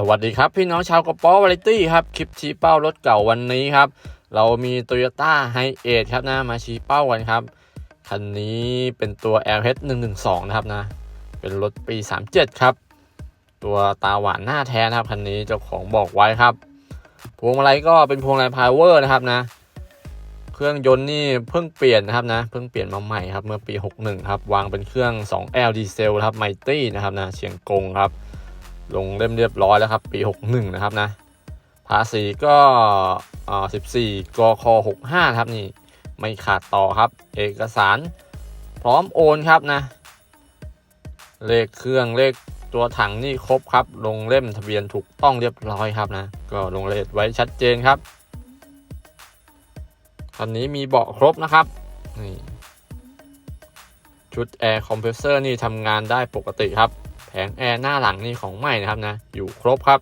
สวัสดีครับพี่น้องชาวกระป๋อวาไรตี้ครับคลิปชี้เป้ารถเก่าวันนี้ครับ เรามี Toyota h i เอทครับนะมาชี้เป้ากันครับ คันนี้เป็นตัว LH 112 นะครับนะ เป็นรถปี 37 ครับ ตัวตาหวานหน้าแท้นะครับ คันนี้เจ้าของบอกไว้ครับ พวงมาลัยก็เป็นพวงมาลัยพาวเวอร์นะครับนะ เครื่องยนต์นี่เพิ่งเปลี่ยนนะครับนะเพิ่งเปลี่ยนมาใหม่ครับเมื่อปี 61 ครับวางเป็นเครื่อง 2L ดีเซลครับไมตี้นะครับนะเชียงกงครับ ลงเล่มเรียบร้อยแล้วครับ ปี 61 นะครับนะ ภาษีก็อ่า14กค65ครับนี่ ไม่ขาดต่อครับ เอกสารพร้อมโอนครับนะ เลขเครื่องเลขตัวถังนี่ครบครับ ลงเล่มทะเบียนถูกต้องเรียบร้อยครับนะ ก็ลงรายละเอียดไว้ชัดเจนครับคันนี้มีเบาะครบนะครับนี่ชุดแอร์คอมเพรสเซอร์นี่ทำงานได้ปกติครับ แผงแอร์หน้าหลังนี่ของใหม่นะครับนะ อยู่ครบครับ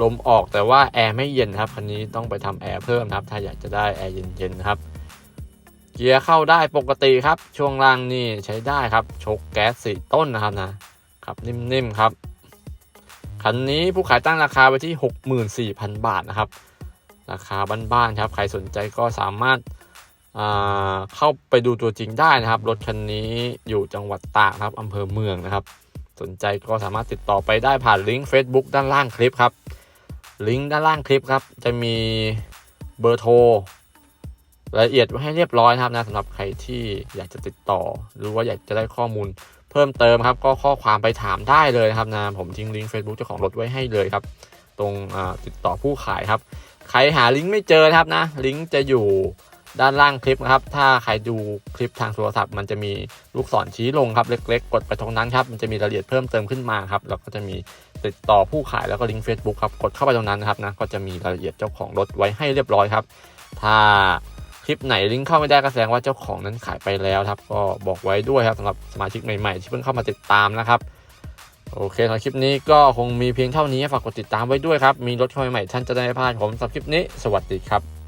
ลมออกแต่ว่าแอร์ไม่เย็นครับคันนี้ต้องไปทำแอร์เพิ่มครับ ถ้าอยากจะได้แอร์เย็นๆนะครับ เกียร์เข้าได้ปกติครับ ช่วงล่างนี่ใช้ได้ครับชกแก๊สสี่ต้นนะครับนะครับนิ่มๆครับ คันนี้ผู้ขายตั้งราคาไว้ที่ 64,000 บาทนะครับ ราคาบ้านๆครับ ใครสนใจก็สามารถอ่าเข้าไปดูตัวจริงได้นะครับ รถคันนี้อยู่จังหวัดตากครับอำเภอเมืองนะครับ สนใจก็สามารถติดต่อไปได้ผ่านลิงก์ Facebook ด้านล่างคลิปครับ ลิงก์ด้านล่างคลิปครับ จะมีเบอร์โทรรายละเอียดไว้ให้เรียบร้อยนะครับนะสำหรับใครที่อยากจะติดต่อ หรือว่าอยากจะได้ข้อมูลเพิ่มเติมครับ ก็ข้อความไปถามได้เลยนะครับนะผมทิ้งลิงก์ Facebook เจ้าของรถไว้ให้เลยครับ ตรงติดต่อผู้ขายครับ ใครหาลิงก์ไม่เจอครับนะ ลิงก์จะอยู่ ด้านล่างคลิปนะครับ ถ้าใครดูคลิปทางโทรศัพท์ มันจะมีลูกศรชี้ลงครับ เล็ก ๆ กดไปตรงนั้นครับมันจะมีรายละเอียดเพิ่มเติมขึ้นมาครับแล้วก็จะมีติดต่อผู้ขายแล้วก็ลิงก์ Facebook ครับกดเข้าไปตรงนั้นนะครับนะก็จะมีรายละเอียดเจ้าของรถไว้ให้เรียบร้อยครับ ถ้าคลิปไหนลิงก์เข้าไม่ได้ก็แสดงว่าเจ้าของนั้นขายไปแล้วครับ ก็บอกไว้ด้วยครับสำหรับสมาชิกใหม่ๆ ที่เพิ่งเข้ามาติดตามนะครับโอเคสำหรับคลิปนี้ก็คงมีเพียงเท่านี้ฝากกดติดตามไว้ด้วยครับ มีรถเข้าใหม่ท่านจะได้ไม่พลาดผมสำหรับคลิปนี้ สวัสดีครับ